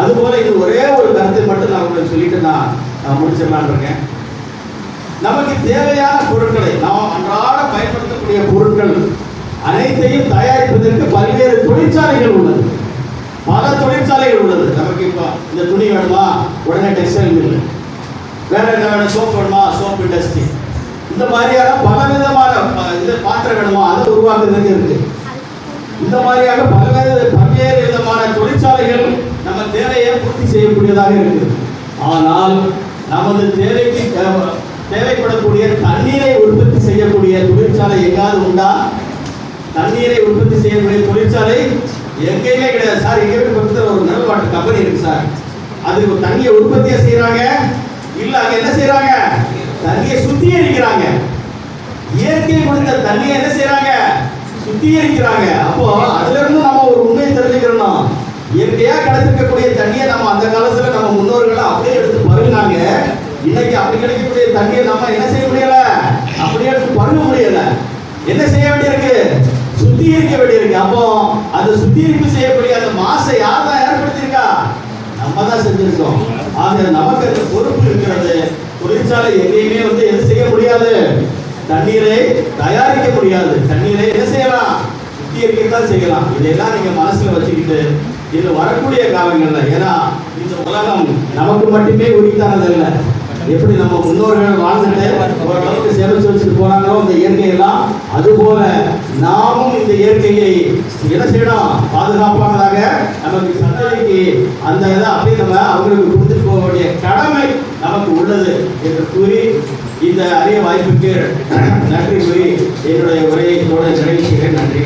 அதுபோல இது ஒரே ஒரு கருத்தை மட்டும் நான் உங்களுக்கு சொல்லிட்டு நான் நான் இருக்கேன். நமக்கு தேவையான பொருட்களை நாம் அன்றாட பயன்படுத்தக்கூடிய பொருட்கள் அனைத்தையும் தயாரிப்பதற்கு பல்வேறு தொழிற்சாலைகள் உள்ளது. பல தொழிற்சாலைகள் உள்ளது. நமக்கு இப்போ இந்த துணி வேணுமா? உடனே டெக்ஸ்டைல் மில்லு வேற என்ன வேணும்? சோப் வேணுமா? சோப் இண்டஸ்ட்ரி இந்த மாதிரியான பல விதமான இது பாத்திரம் வேணுமா? அதை உருவாக்குறதுக்கு இருக்கு. இந்த மாதிரியாக பல்வேறு பல்வேறு விதமான தொழிற்சாலை தேவையை பூர்த்தி செய்யக்கூடியதாக இருக்கு ஆனால் நமது தேவைக்கு தேவைப்படக்கூடிய தண்ணீரை உற்பத்தி செய்யக்கூடிய தொழிற்சாலை எங்காவது உண்டா? தண்ணீரை உற்பத்தி செய்யக்கூடிய தொழிற்சாலை எங்கேயுமே கிடையாது. சார் எங்க வீட்டு பக்கத்துல ஒரு மினரல் வாட்டர் கம்பெனி இருக்கு சார். அது தண்ணியை உற்பத்தியை செய்யறாங்க. இல்ல அங்க என்ன செய்யறாங்க? தண்ணியை சுத்திகரிக்கிறாங்க. இயற்கை கொடுத்த தண்ணியை என்ன செய்யறாங்க? சுத்திகரிக்கிறாங்க. அப்போ அதுல இருந்து நம்ம ஒரு உண்மையை தெரிஞ்சுக்கிறோம் இயற்கையா கிடைச்சிருக்கக்கூடிய தண்ணியை நம்ம அந்த காலத்துல நம்ம முன்னோர்கள் அப்படியே எடுத்து பருகினாங்க. இன்னைக்கு அப்படி கிடைக்கக்கூடிய தண்ணியை நம்ம என்ன செய்ய முடியல? அப்படியே எடுத்து பருக முடியல. என்ன செய்ய வேண்டியிருக்கு? சுத்திகரிக்க வேண்டியிருக்கு. அப்போ அந்த சுத்திகரிப்பு செய்யக்கூடிய அந்த மாசை யார் தான் ஏற்படுத்தியிருக்கா? நம்ம தான் செஞ்சிருக்கோம். ஆக நமக்கு அந்த பொறுப்பு இருக்கிறது. தொழிற்சாலை எங்கேயுமே வந்து எது செய்ய முடியாது. தண்ணீரை தயாரிக்க முடியாது. தண்ணீரை என்ன செய்யலாம்? சுத்திகரிக்க தான் செய்யலாம். இதையெல்லாம் நீங்க மனசுல வச்சுக்கிட்டு இது வரக்கூடிய காலங்கள்ல ஏன்னா இந்த உலகம் நமக்கு மட்டுமே உரித்தானது இல்லை எப்படி நம்ம முன்னோர்கள் வாழ்ந்துட்டு ஓரளவுக்கு சேமிச்சு வச்சுட்டு போனாங்களோ இந்த இயற்கையெல்லாம் அதுபோல நாமும் இந்த இயற்கையை என்ன செய்யணும்? பாதுகாப்பானதாக நமக்கு சந்ததிக்கு அந்த இதை அப்படியே நம்ம அவங்களுக்கு கொடுத்துட்டு போக வேண்டிய கடமை நமக்கு உள்ளது என்று கூறி இந்த அரிய வாய்ப்புக்கு நன்றி கூறி என்னுடைய உரையை இதோட நிறைவு செய்கிறேன். நன்றி.